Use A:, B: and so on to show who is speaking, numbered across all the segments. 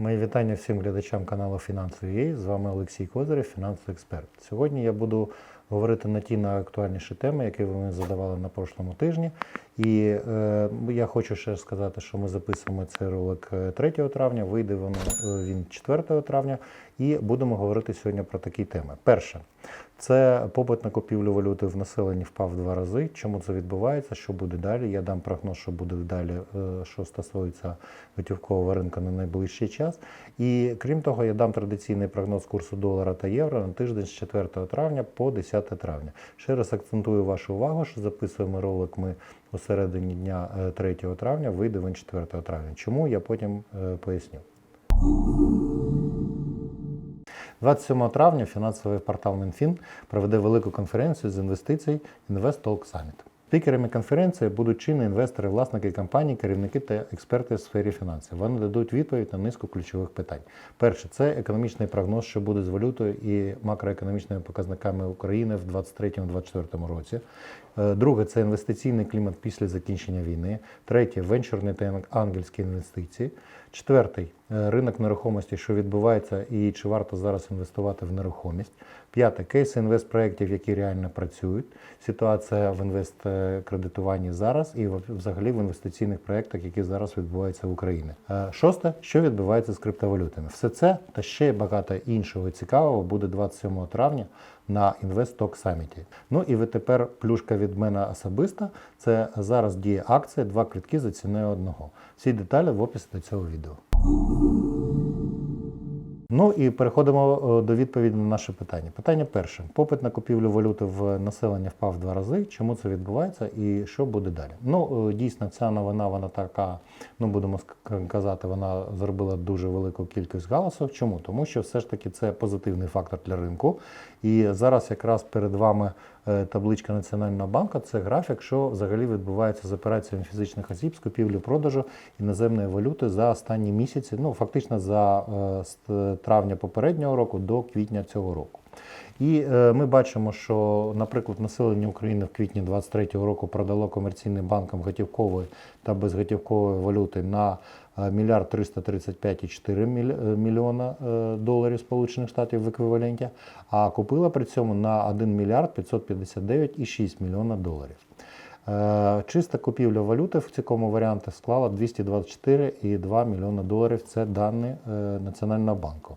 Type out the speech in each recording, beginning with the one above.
A: Мої вітання всім глядачам каналу Фінансові. З вами Олексій Козирев, фінансовий експерт. Сьогодні я буду говорити на ті найактуальніші теми, які мені задавали на прошлому тижні. І е, я хочу ще сказати, що ми записуємо цей ролик е, 3 травня, вийде воно е, він 4 травня, і будемо говорити сьогодні про такі теми. Перше, це попит на купівлю валюти в населенні впав в два рази. Чому це відбувається? Що буде далі? Я дам прогноз, що буде далі, е, що стосується готівкового ринку на найближчий час. І крім того, я дам традиційний прогноз курсу долара та євро на тиждень з 4 травня по 10 травня. Ще раз акцентую вашу увагу, що записуємо ролик ми у середині дня е, 3 травня, вийде він 4 травня. Чому я потім е, поясню. 27 травня фінансовий портал Мінфін проведе велику конференцію з інвестицій Invest Talk Summit. Спікерами конференції будуть чинні інвестори, власники компаній, керівники та експерти в сфері фінансів. Вони дадуть відповідь на низку ключових питань. Перше, це економічний прогноз, що буде з валютою і макроекономічними показниками України в 2023-2024 році. Е, Друге, це інвестиційний клімат після закінчення війни. Третє венчурні та ангельські інвестиції. Четвертий е, ринок нерухомості, що відбувається, і чи варто зараз інвестувати в нерухомість. П'яте кейси інвестпроєктів, які реально працюють. Ситуація в інвесткредитуванні зараз і взагалі в інвестиційних проєктах, які зараз відбуваються в Україні. Е, Шосте, що відбувається з криптовалютами. Все це та ще багато іншого цікавого буде 27 травня на Invest Саміті. Ну і ви тепер плюшка від мене особиста. Це зараз діє акція два квитки за ціною одного. Всі деталі в описі до цього відео. Ну і переходимо е, до відповіді на наше питання. Питання перше: попит на купівлю валюти в населення впав в два рази. Чому це відбувається і що буде далі? Ну е, дійсно, ця новина вона така. Ну будемо казати, вона зробила дуже велику кількість галасів. Чому? Тому що все ж таки це позитивний фактор для ринку. І зараз якраз перед вами табличка Національного банку. Це графік, що взагалі відбувається з операціями фізичних осіб з купівлі-продажу іноземної валюти за останні місяці. Ну фактично за е, з травня попереднього року до квітня цього року. І е, ми бачимо, що, наприклад, населення України в квітні 2023 року продало комерційним банкам готівкової та безготівкової валюти на е, мільярд 335,4 міль- е, мільйона е, доларів Сполучених Штатів в еквіваленті, а купила при цьому на 1 мільярд 559,6 мільйона доларів. Чиста купівля валюти в цьому варіанті склала 224,2 мільйона доларів. Це дані Національного банку.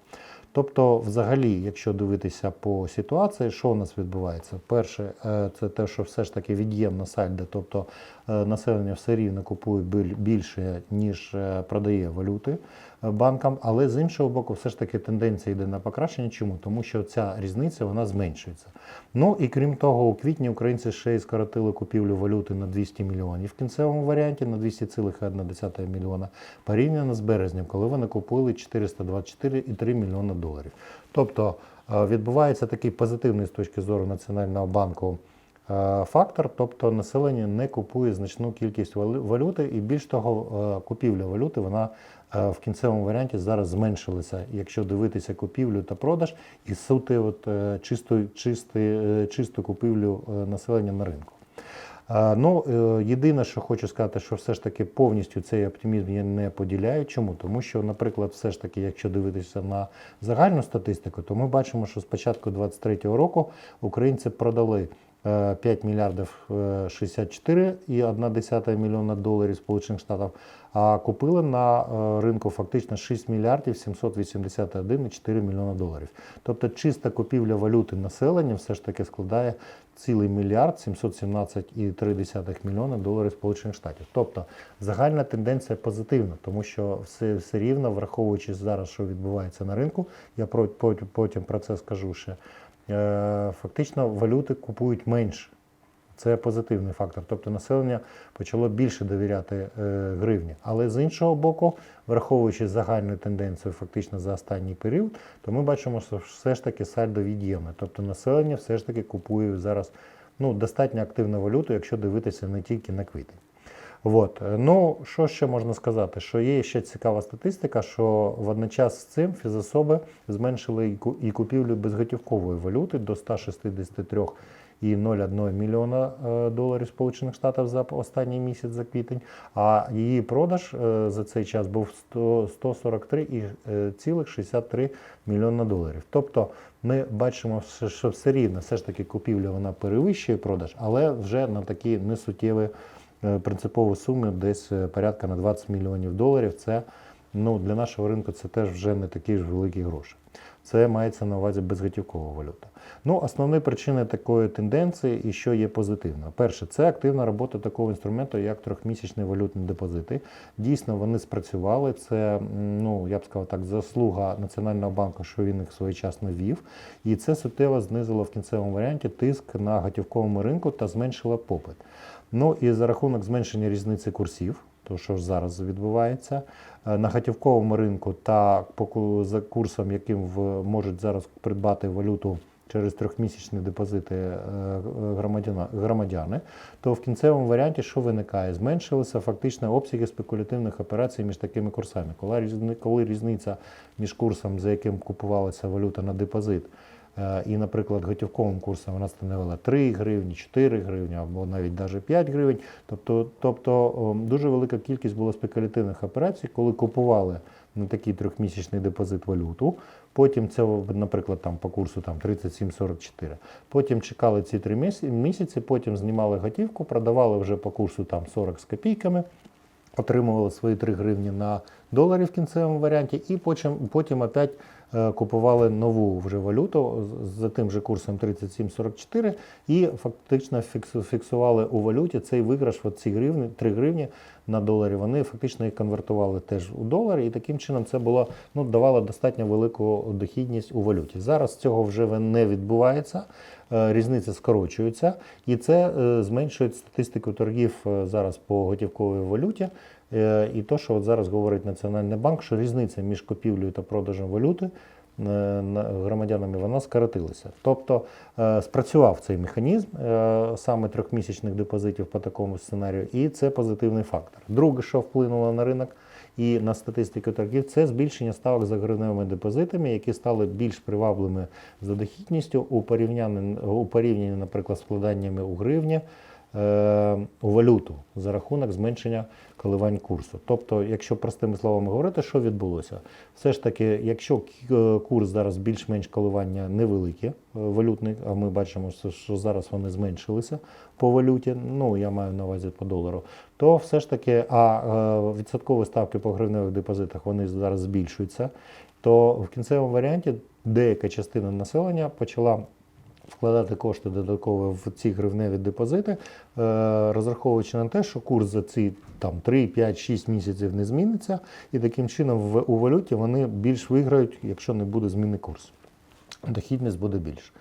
A: Тобто, взагалі, якщо дивитися по ситуації, що у нас відбувається? Перше, е, це те, що все ж таки від'ємна сальда, тобто е, населення все рівно купує біль- більше, ніж е, продає валюти банкам, але з іншого боку, все ж таки тенденція йде на покращення. Чому? Тому що ця різниця вона зменшується. Ну і крім того, у квітні українці ще й скоротили купівлю валюти на 200 мільйонів в кінцевому варіанті на 200,1 мільйона порівняно з березнем, коли вони купили 424,3 мільйона доларів. Тобто е, відбувається такий позитивний з точки зору Національного банку е, фактор, тобто населення не купує значну кількість валюти, і більш того, е, купівля валюти вона в кінцевому варіанті зараз зменшилася, якщо дивитися купівлю та продаж і сути от, е, чисту, чисти, е, чисту купівлю е, населення на ринку. Е, Ну, е, єдине, що хочу сказати, що все ж таки повністю цей оптимізм я не поділяю. Чому? Тому що, наприклад, все ж таки, якщо дивитися на загальну статистику, то ми бачимо, що з початку 2023 року українці продали е, 5 мільярдів е, 64,1 мільйона доларів Сполучених Штатів, а купили на е, ринку фактично 6 мільярдів 781,4 мільйона доларів. Тобто чиста купівля валюти населення все ж таки складає цілий мільярд 717,3 мільйона доларів Сполучених Штатів. Тобто загальна тенденція позитивна, тому що все, все рівно, враховуючи зараз, що відбувається на ринку, я потім про це скажу ще. Е, Фактично валюти купують менше. Це позитивний фактор. Тобто населення почало більше довіряти е, гривні. Але з іншого боку, враховуючи загальну тенденцію фактично за останній період, то ми бачимо, що все ж таки сальдо від'ємне. Тобто населення все ж таки купує зараз ну, достатньо активну валюту, якщо дивитися не тільки на квітень. От. е, Ну, що ще можна сказати? Що є ще цікава статистика, що водночас з цим фізособи зменшили і ку- і купівлю безготівкової валюти до і 0,1 мільйона е, доларів Сполучених Штатів за останній місяць за квітень. А її продаж е, за цей час був 100 143,63 мільйона доларів. Тобто ми бачимо, що- все рівно все ж таки купівля вона перевищує продаж, але вже на такі несуттєві е, принципові суми, десь е, порядка на 20 мільйонів доларів. Це ну, для нашого ринку це теж вже не такі ж великі гроші. Це мається на увазі безготівкова валюта. Ну, основні причини такої тенденції і що є позитивно. Перше, це активна робота такого інструменту, як трьохмісячні валютні депозити. Дійсно, вони спрацювали. Це, ну я б сказав так, заслуга Національного банку, що він їх своєчасно вів. І це суттєво знизило в кінцевому варіанті тиск на готівковому ринку та зменшило попит. Ну і за рахунок зменшення різниці курсів, то що ж зараз відбувається, е, на готівковому ринку та за курсом, яким в, можуть зараз придбати валюту через трьохмісячні депозити е, громадяни, то в кінцевому варіанті що виникає? Зменшилися фактично обсяги спекулятивних операцій між такими курсами. Коли, різни- коли різниця між курсом, за яким купувалася валюта на депозит, І, наприклад, готівковим курсом вона становила 3 гривні, 4 гривні або навіть навіть 5 гривень. Тобто, тобто дуже велика кількість було спекулятивних операцій, коли купували на такий трьохмісячний депозит валюту. Потім це, наприклад, там по курсу там 37,44. Потім чекали ці 3 місяці, потім знімали готівку, продавали вже по курсу там 40 з копійками отримували свої 3 гривні на доларі в кінцевому варіанті, і потім, потім опять е, купували нову вже валюту за тим же курсом 37,44 і фактично фіксу- фіксували у валюті цей виграш, от ці гривні, 3 гривні на доларі. Вони фактично їх конвертували теж у долари, і таким чином це було ну давало достатньо велику дохідність у валюті. Зараз цього вже не відбувається. Е, Різниця скорочується, і це е, зменшує статистику торгів е, зараз по готівковій валюті. Е, І то, що от зараз говорить Національний банк, що різниця між купівлею та продажем валюти е, громадянами вона скоротилася. Тобто е, спрацював цей механізм саме трьохмісячних депозитів по такому сценарію, і це позитивний фактор. Друге, що вплинуло на ринок і на статистику торгів, це збільшення ставок за гривневими депозитами, які стали більш привабливими за дохідністю у порівнянні, у порівнянні, наприклад, з вкладаннями у гривні у валюту за рахунок зменшення коливань курсу. Тобто, якщо простими словами говорити, що відбулося? Все ж таки, якщо е, курс зараз більш-менш коливання невеликі, е, валютний, а ми бачимо, що- зараз вони зменшилися по валюті, ну я маю на увазі по долару, то все ж таки, а е, відсоткові ставки по гривневих депозитах вони зараз збільшуються, то в кінцевому варіанті деяка частина населення почала вкладати кошти додатково в ці гривневі депозити, е, розраховуючи на те, що курс за ці там 3, 5, 6 місяців не зміниться, і таким чином в, у валюті вони більш виграють, якщо не буде зміни курсу. Дохідність буде більше.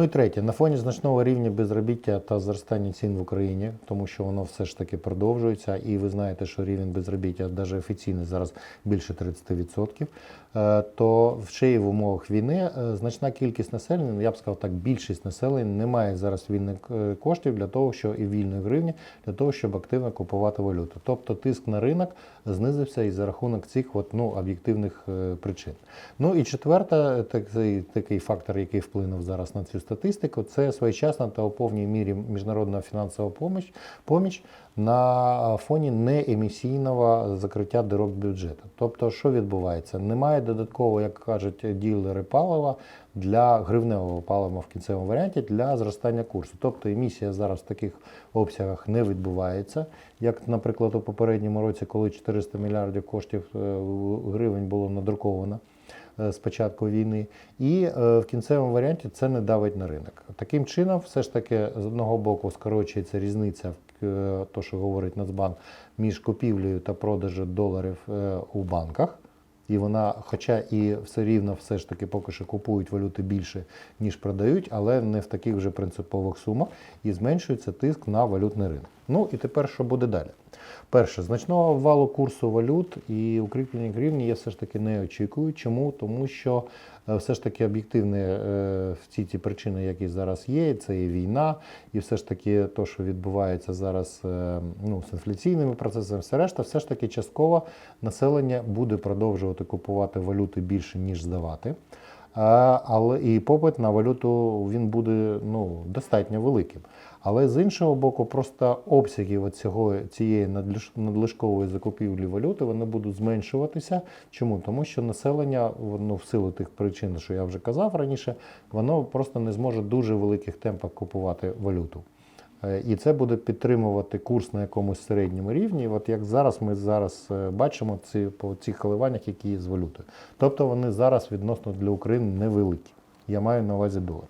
A: Ну і третє, на фоні значного рівня безробіття та зростання цін в Україні, тому що воно все ж таки продовжується, і ви знаєте, що рівень безробіття, навіть офіційний зараз більше 30%, е, то ще й в умовах війни е, значна кількість населення, я б сказав так, більшість населення не має зараз вільних е, коштів для того, що і вільної гривні, для того, щоб активно купувати валюту. Тобто тиск на ринок знизився і за рахунок цих от, ну, об'єктивних е, причин. Ну і четверта, такий, такий фактор, який вплинув зараз на цю статистику, це своєчасна та у повній мірі міжнародна фінансова поміч, поміч на фоні неемісійного закриття дирок бюджету. Тобто, що відбувається? Немає додатково, як кажуть ділери палива для гривневого палива в кінцевому варіанті для зростання курсу. Тобто емісія зараз в таких обсягах не відбувається. Як, наприклад, у попередньому році, коли 400 мільярдів коштів е, гривень було надруковано е, з початку війни, і е, в кінцевому варіанті це не давить на ринок. Таким чином, все ж таки, з одного боку, скорочується різниця, то, що говорить Нацбанк, між купівлею та продажем доларів е, у банках. І вона, хоча і все рівно все ж таки поки що купують валюти більше, ніж продають, але не в таких вже принципових сумах, і зменшується тиск на валютний ринок. Ну і тепер що буде далі? Перше, значного валу курсу валют і укріплення гривні я все ж таки не очікую. Чому? Тому що е, все ж таки об'єктивні в всі ті причини, які зараз є, це і війна, і все ж таки то, що відбувається зараз е, ну, з інфляційними процесами, все решта, все ж таки частково населення буде продовжувати купувати валюти більше, ніж здавати. Але і попит на валюту він буде ну, достатньо великим. Але з іншого боку, просто обсяги цього, цієї надлиш- надлишкової закупівлі валюти вони будуть зменшуватися. Чому? Тому що населення, ну, в силу тих причин, що я вже казав раніше, воно просто не зможе дуже великих темпах купувати валюту. Е, І це буде підтримувати курс на якомусь середньому рівні. От як зараз ми зараз е, бачимо ці, по цих коливаннях, які є з валютою. Тобто вони зараз відносно для України невеликі. Я маю на увазі долар.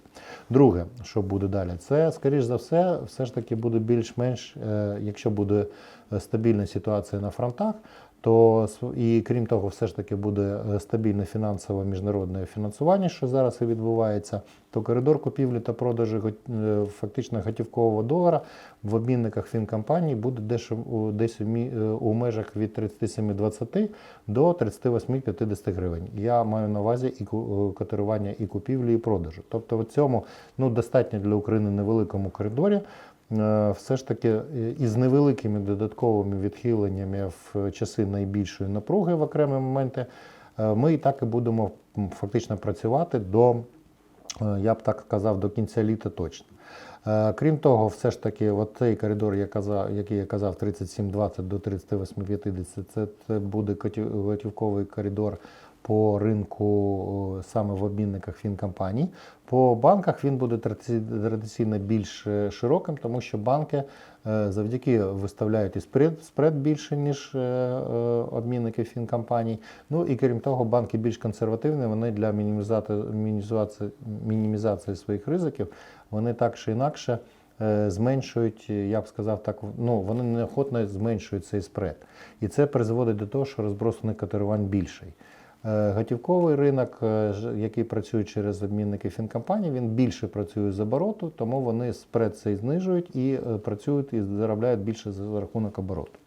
A: Друге, що буде далі, це, скоріш за все, все ж таки буде більш-менш, е, якщо буде стабільна ситуація на фронтах, то і крім того, все ж таки буде е, стабільне фінансове міжнародне фінансування, що зараз і відбувається, то коридор купівлі та продажу гот- е, фактично готівкового долара в обмінниках фінкомпаній буде десь, у- десь у, е, межах від 37,20 до 38,50 гривень. Я маю на увазі і котирування і купівлі, і продажу. Тобто в цьому ну, достатньо для України невеликому коридорі. Е, Все ж таки е, із невеликими додатковими відхиленнями в часи найбільшої напруги в окремі моменти, е, ми і так і будемо фактично працювати до, я б так сказав, до кінця літа точно. Крім того, все ж таки, от цей коридор, казав, який я казав, 37,20 до 38,50, це, буде готівковий коридор по ринку саме в обмінниках фінкомпаній. По банках він буде традиційно більш е, широким, тому що банки е, завдяки виставляють і спред, спред більше, ніж е, обмінники фінкомпаній. Ну і крім того, банки більш консервативні, вони для мінімізації, мінімізації своїх ризиків, вони так чи інакше зменшують, я б сказав так, ну вони неохотно зменшують цей спред. І це призводить до того, що розбросаний котирувань більший. Е, Готівковий ринок, е, який працює через обмінники фінкомпаній, він більше працює з обороту, тому вони спред цей знижують і е, працюють і заробляють більше за рахунок обороту.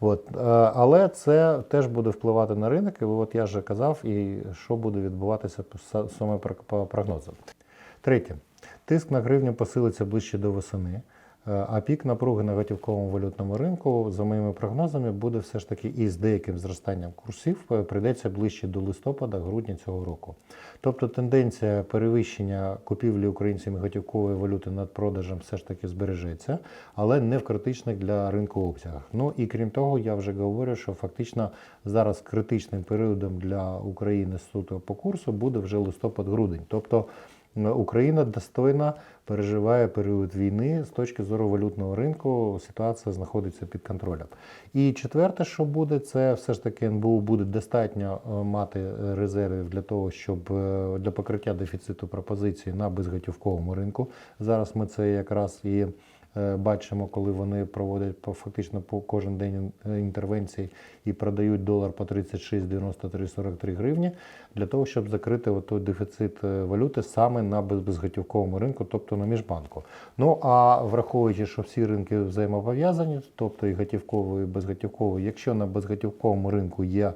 A: От. Але це теж буде впливати на ринок, і от я вже казав, і що буде відбуватися саме по прогнозам. Третє. Тиск на гривню посилиться ближче до весени, е, а пік напруги на готівковому валютному ринку, за моїми прогнозами, буде все ж таки із деяким зростанням курсів, е, прийдеться ближче до листопада-грудня цього року. Тобто тенденція перевищення купівлі українцями готівкової валюти над продажем все ж таки збережеться, але не в критичних для ринку обсягах. Ну і крім того, я вже говорю, що фактично зараз критичним періодом для України суто по курсу буде вже листопад-грудень. Тобто е, Україна достойно переживає період війни з точки зору валютного ринку. Ситуація знаходиться під контролем. І четверте, що буде, це все ж таки НБУ буде достатньо е, мати резервів для того, щоб е, для покриття дефіциту пропозиції на безготівковому ринку. Зараз ми це якраз і бачимо, коли вони проводять по фактично по кожен день е, інтервенції і продають долар по 36, 93, 43 гривні для того, щоб закрити той дефіцит е, валюти саме на безготівковому ринку, тобто на міжбанку. Ну а враховуючи, що всі ринки взаємопов'язані, тобто і готівковий, і безготівковий, якщо на безготівковому ринку є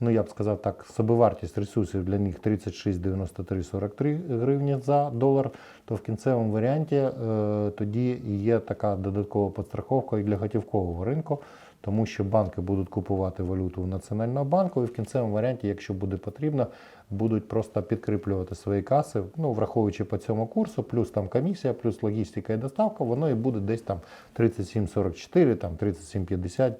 A: ну я б сказав так, собівартість ресурсів для них 36, 93, 43 гривні за долар, то в кінцевому варіанті е, тоді є така додаткова підстраховка і для готівкового ринку, тому що банки будуть купувати валюту у Національного банку, і в кінцевому варіанті, якщо буде потрібно, будуть просто підкріплювати свої каси, ну враховуючи по цьому курсу, плюс там комісія, плюс логістика і доставка, воно і буде десь там 37,44, там 37,50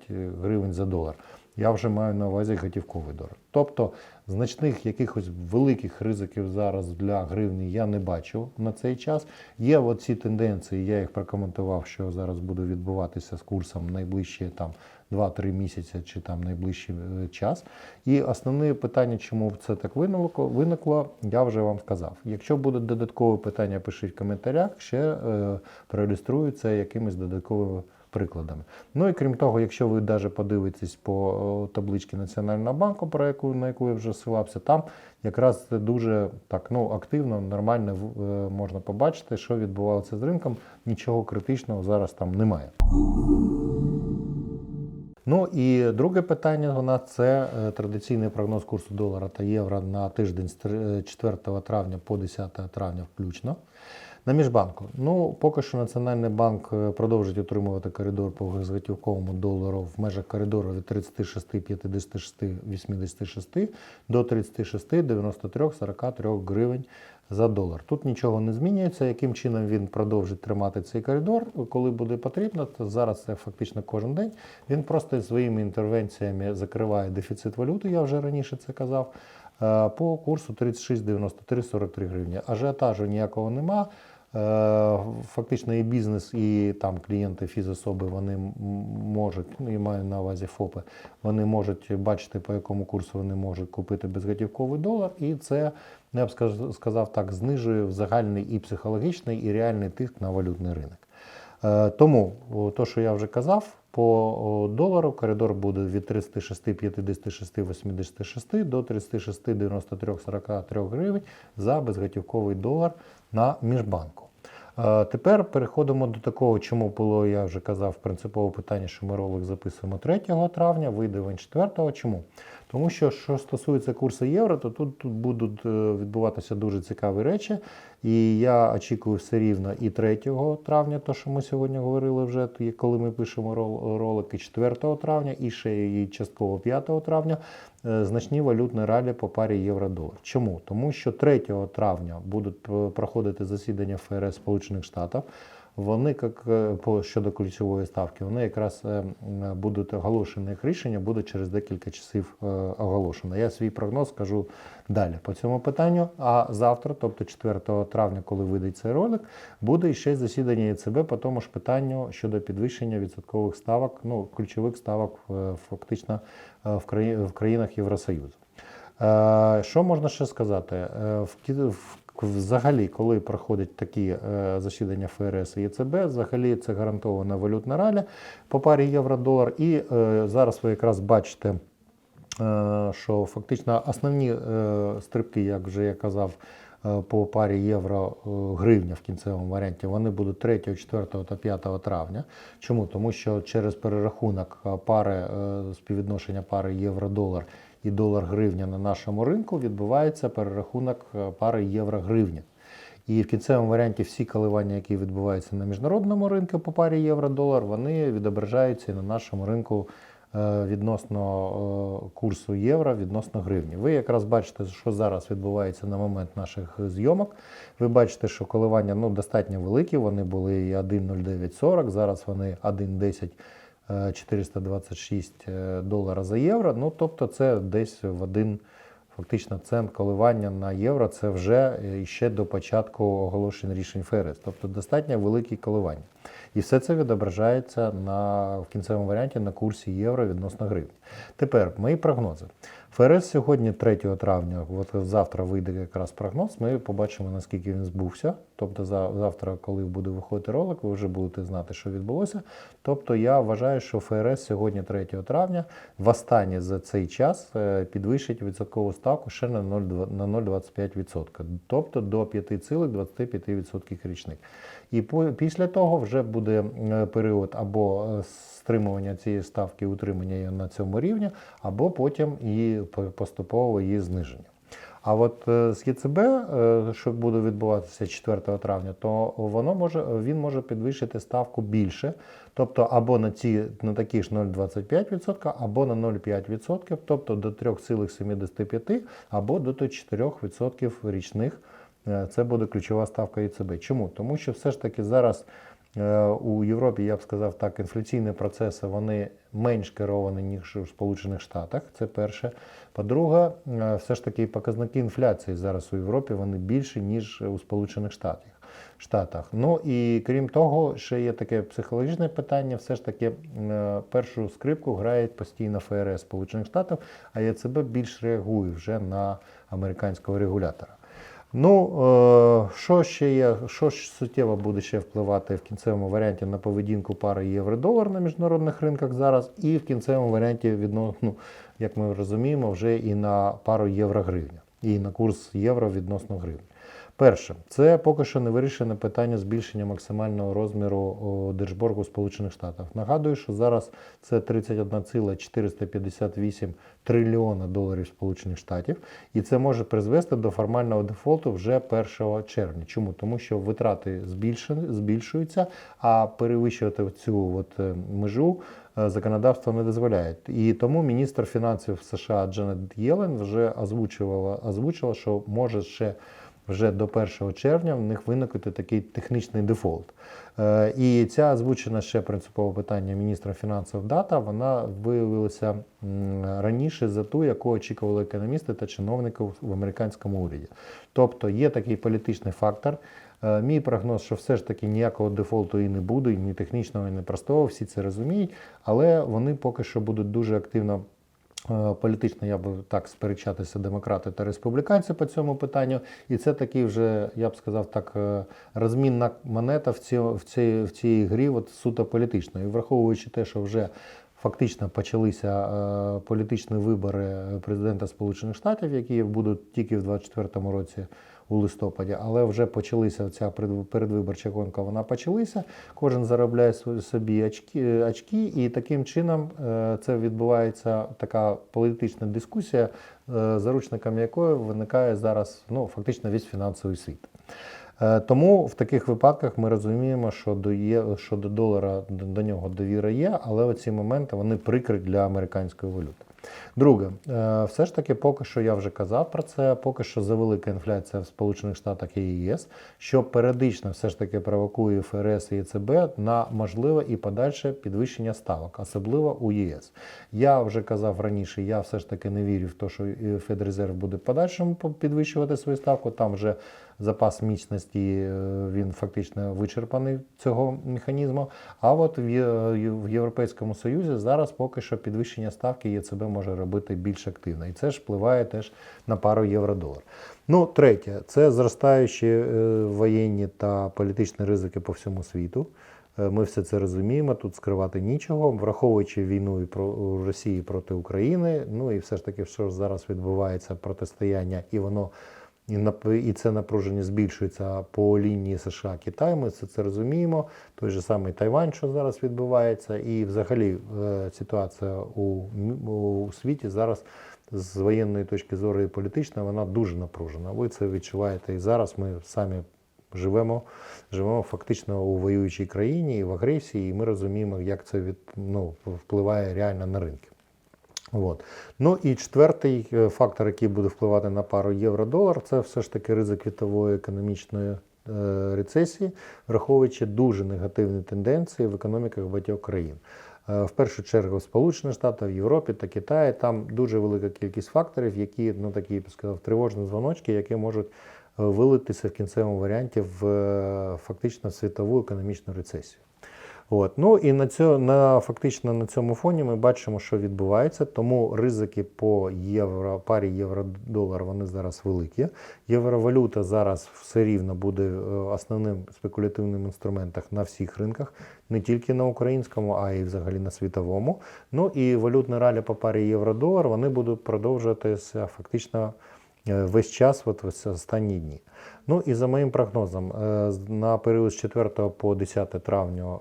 A: гривень за долар. Я вже маю на увазі готівковий долар. Тобто значних якихось великих ризиків зараз для гривні я не бачу на цей час. Є оці тенденції, я їх прокоментував, що зараз буде відбуватися з курсом найближчі там 2-3 місяці чи там найближчий е, час. І основне питання, чому це так виникло, я вже вам сказав. Якщо будуть додаткові питання, пишіть в коментарях, ще е, проілюструю це якимись додатковими прикладами. Ну і крім того, якщо ви навіть подивитесь по табличці Національного банку, про яку на яку я вже силався, там якраз дуже так ну активно, нормально е, можна побачити, що відбувалося з ринком. Нічого критичного зараз там немає. Ну і друге питання нас це е, традиційний прогноз курсу долара та євро на тиждень з е, 4 травня по 10 травня включно. На міжбанку. Ну, поки що Національний банк е, продовжить утримувати коридор по безготівковому долару в межах коридору від 36, 56, 86 до 36, 93, 43 гривень за долар. Тут нічого не змінюється. Яким чином він продовжить тримати цей коридор, коли буде потрібно, то зараз це фактично кожен день. Він просто своїми інтервенціями закриває дефіцит валюти, я вже раніше це казав. е, По курсу 36,93-43 гривні. Ажіотажу ніякого нема. Е, Фактично і бізнес, і там клієнти фізособи вони можуть, ну і маю на увазі ФОПи, вони можуть бачити, по якому курсу вони можуть купити безготівковий долар, і це, ну, я б сказав так, знижує загальний і психологічний, і реальний тиск на валютний ринок. Е, Тому, то, що я вже казав, по долару коридор буде від 36, 56, 86 до 36, 93, 43 гривень за безготівковий долар на міжбанку. Е, Тепер переходимо до такого, чому було, я вже казав, принципове питання, що ми ролик записуємо 3 травня, вийде він 4. Чому? Тому що, що стосується курсу євро, то тут, тут будуть е, відбуватися дуже цікаві речі. І я очікую все рівно і 3 травня, то що ми сьогодні говорили вже, коли ми пишемо рол- ролик, і 4 травня, і ще і частково 5 травня е, значні валютні ралі по парі євро-долар. Чому? Тому що 3 травня будуть е, проходити засідання ФРС Сполучених Штатів. Вони, як е, по щодо ключової ставки, вони якраз е, будуть оголошені їх рішення, буде через декілька часів е, оголошено. Я свій прогноз скажу далі по цьому питанню. А завтра, тобто 4 травня, коли вийде цей ролик, буде ще засідання ЄЦБ по тому ж питанню щодо підвищення відсоткових ставок, ну ключових ставок фактично в краї- в країнах Євросоюзу. Що можна ще сказати? В- Взагалі, коли проходять такі е, засідання ФРС і ЄЦБ, взагалі це гарантована валютна ралі по парі євро-долар. І е, зараз ви якраз бачите, е, що фактично основні стрибки, як вже я казав, по парі євро-гривня в кінцевому варіанті, вони будуть 3, 4 та 5 травня. Чому? Тому що через перерахунок пари співвідношення пари євро-долар і долар-гривня на нашому ринку відбувається перерахунок е, пари євро-гривня. І в кінцевому варіанті всі коливання, які відбуваються на міжнародному ринку по парі євро-долар, вони відображаються і на нашому ринку е, відносно е, курсу євро, відносно гривні. Ви якраз бачите, що зараз відбувається на момент наших зйомок. Ви бачите, що коливання ну, достатньо великі, вони були і 1,0940, зараз вони 1,10. Е, 426 доларів долара за євро. Ну, тобто це десь в один фактично цент коливання на євро. Це вже е, ще до початку оголошень рішень ФРС. Тобто достатньо великі коливання. І все це відображається на, в кінцевому варіанті на курсі євро відносно гривні. Тепер мої прогнози. ФРС сьогодні, 3 травня, от завтра вийде якраз прогноз. Ми побачимо, наскільки він збувся. Тобто, завтра, коли буде виходити ролик, ви вже будете знати, що відбулося. Тобто, я вважаю, що ФРС сьогодні, 3 травня, востаннє за цей час е, підвищить відсоткову ставку ще на 0,2 на 0,25%, тобто до 5,25% річних. І після того вже буде е, період або е, стримування цієї ставки, утримання її на цьому рівні, або потім і поступово її зниження. А от е, з ЄЦБ, е, що буде відбуватися 4 травня, то воно може, він може підвищити ставку більше, тобто або на ці на такі ж 0,25%, або на 0,5%, тобто до 3,75, або до 4% річних. Е, Це буде ключова ставка ЄЦБ. Чому? Тому що все ж таки зараз у Європі, я б сказав так, інфляційні процеси вони менш керовані, ніж у Сполучених Штатах. Це перше. По-друге, е, все ж таки показники інфляції зараз у Європі вони більші, ніж у Сполучених Штатах. Штатах. Ну і крім того, ще є таке психологічне питання. Все ж таки е, першу скрипку грає постійно ФРС Сполучених Штатів, а ЄЦБ більш реагує вже на американського регулятора. Ну, е, що ще є, що суттєво буде ще впливати в кінцевому варіанті на поведінку пари євро-долар на міжнародних ринках зараз, і в кінцевому варіанті відносно, ну, як ми розуміємо, вже і на пару євро-гривня, і на курс євро відносно гривні. Перше, це поки що не вирішене питання збільшення максимального розміру держборгу Сполучених Штатів. Нагадую, що зараз це 31,458 трильйона доларів Сполучених Штатів, і це може призвести до формального дефолту вже 1 червня. Чому? Тому що витрати збільшуються, а перевищувати цю от е, межу е, законодавство не дозволяє. І тому міністр фінансів США Джанет Єлен вже озвучувала, озвучила, що може ще вже до 1 червня в них виникнути такий технічний дефолт. Е, І ця озвучена ще принципове питання міністра фінансів дата, вона виявилася раніше за ту, яку очікували економісти та чиновники в американському уряді. Тобто є такий політичний фактор. Е, Мій прогноз, що все ж таки ніякого дефолту і не буде, і ні технічного, ні простого, всі це розуміють, але вони поки що будуть дуже активно Політично я би так сперечатися демократи та республіканці по цьому питанню, і це такий вже, я б сказав, так е, розмінна монета в цій, в цій, в цій грі, от суто політично. І враховуючи те, що вже фактично почалися е, політичні вибори президента Сполучених Штатів, які будуть тільки в 2024 році у листопаді, але вже почалися ця передвиборча гонка. Вона почалася. Кожен заробляє собі очки, очки, і таким чином е, це відбувається така політична дискусія, е, заручниками якої виникає зараз ну фактично весь фінансовий світ. Е, Тому в таких випадках ми розуміємо, що до, є, що до долара до, нього довіра є, але оці моменти вони прикрі для американської валюти. Друге, е, все ж таки, поки що я вже казав про це, поки що завелика інфляція в Сполучених Штатах і ЄС, що періодично все ж таки провокує ФРС і ЕЦБ на можливе і подальше підвищення ставок, особливо у ЄС. Я вже казав раніше, я все ж таки не вірю в те, що Федрезерв буде в подальшому підвищувати свою ставку. Там вже запас міцності е, він фактично вичерпаний цього механізму. А от в Європейському Союзі зараз поки що підвищення ставки ЄЦБ може робити більш активно. І це ж впливає теж на пару євро-долар. Ну, третє, це зростаючі е, воєнні та політичні ризики по всьому світу. Е, Ми все це розуміємо, тут скривати нічого, враховуючи війну і про Росії проти України. Ну і все ж таки, що зараз відбувається протистояння, і воно і це напруження збільшується по лінії США Китай. Ми це, це розуміємо. Той же самий Тайвань, що зараз відбувається, і взагалі е, ситуація у, у світі зараз з воєнної точки зору і політичної, вона дуже напружена. Ви це відчуваєте і зараз. Ми самі живемо, живемо фактично у воюючій країні і в агресії, і ми розуміємо, як це від, ну, впливає реально на ринки. От. Ну і четвертий е, фактор, який буде впливати на пару євро-долар, це все ж таки ризик світової економічної е, рецесії, враховуючи дуже негативні тенденції в економіках багатьох країн. Е, В першу чергу в Сполучених Штатах, в Європі та Китаї там дуже велика кількість факторів, які ну такі я б сказав, тривожні дзвоночки, які можуть вилитися в кінцевому варіанті в фактично світову економічну рецесію. От. Ну і на цьо, на, фактично на цьому фоні ми бачимо, що відбувається, тому ризики по євро, парі євро-долар вони зараз великі. Євровалюта зараз все рівно буде е, основним спекулятивним інструментом на всіх ринках, не тільки на українському, а й взагалі на світовому. Ну і валютні ралі по парі євро-долар вони будуть продовжуватися фактично весь час, от останні дні. Ну і за моїм прогнозом, е, на період з 4 по 10 травня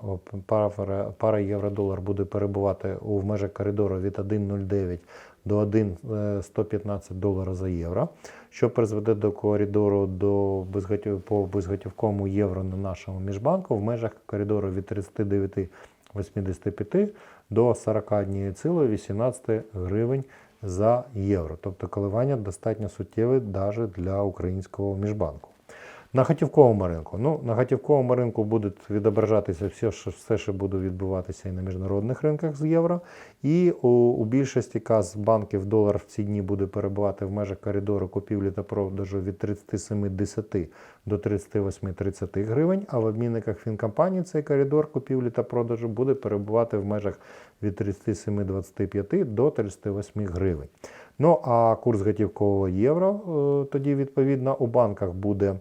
A: пара, євро-долар буде перебувати у межах коридору від 1,09 до 1,115 долара за євро, що призведе до коридору до безготів, по безготівковому євро на нашому міжбанку в межах коридору від 39,85 до 41,18 гривень за євро. Тобто коливання достатньо суттєві навіть для українського міжбанку. На готівковому ринку. Ну, на готівковому ринку буде відображатися все, що, все, що буде відбуватися і на міжнародних ринках з євро. І у, у більшості каз банків долар в ці дні буде перебувати в межах коридору купівлі та продажу від 37,10 до 38,30 гривень, а в обмінниках фінкомпаній цей коридор купівлі та продажу буде перебувати в межах від 37,25 до 38 гривень. Ну а курс готівкового євро е, тоді відповідно у банках буде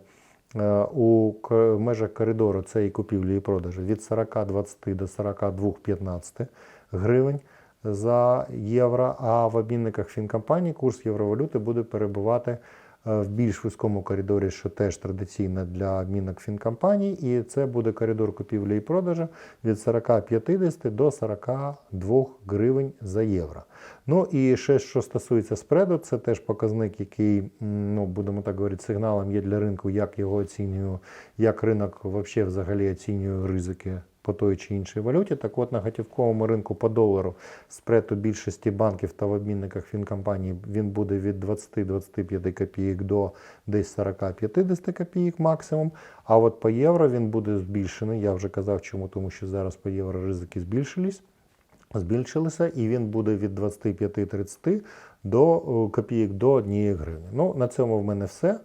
A: у межах коридору цієї купівлі і продажу від 40,20 до 42,15 гривень за євро, а в обмінниках фінкомпаній курс євровалюти буде перебувати е, в більш вузькому коридорі, що теж традиційно для обмінок фінкомпаній, і це буде коридор купівлі і продажу від 40-50 до 42 гривень за євро. Ну і ще що стосується спреду, це теж показник, який, ну будемо так говорити, сигналом є для ринку, як його оцінюю, як ринок взагалі оцінює ризики по той чи іншій валюті. Так от на готівковому ринку по долару спред у більшості банків та в обмінниках фінкомпаній він буде від 20-25 копійок до десь 40-50 копійок максимум. А от по євро він буде збільшений. Я вже казав, чому, тому що зараз по євро ризики збільшились збільшилися, і він буде від 25-30 до е, копійок до 1 гривні. Ну, на цьому в мене все.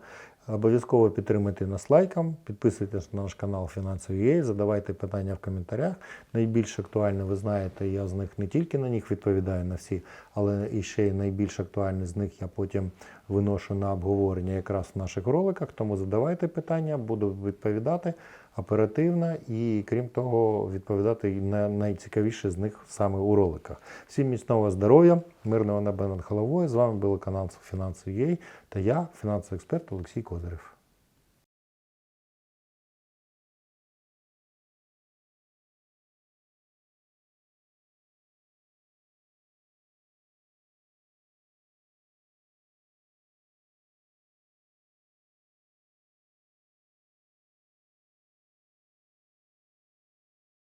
A: Обов'язково підтримуйте нас лайком, підписуйтесь на наш канал Фінансові задавайте питання в коментарях. Найбільш актуальні, ви знаєте, я з них не тільки на них відповідаю на всі, але і ще найбільш актуальні з них я потім виношу на обговорення якраз в наших роликах. Тому задавайте питання, буду відповідати оперативно і, крім того, відповідати на найцікавіше з них саме у роликах. Всім міцного здоров'я, мирного неба над головою. З вами був канал Фінансові.ua та я, фінансовий експерт Олексій Козирев.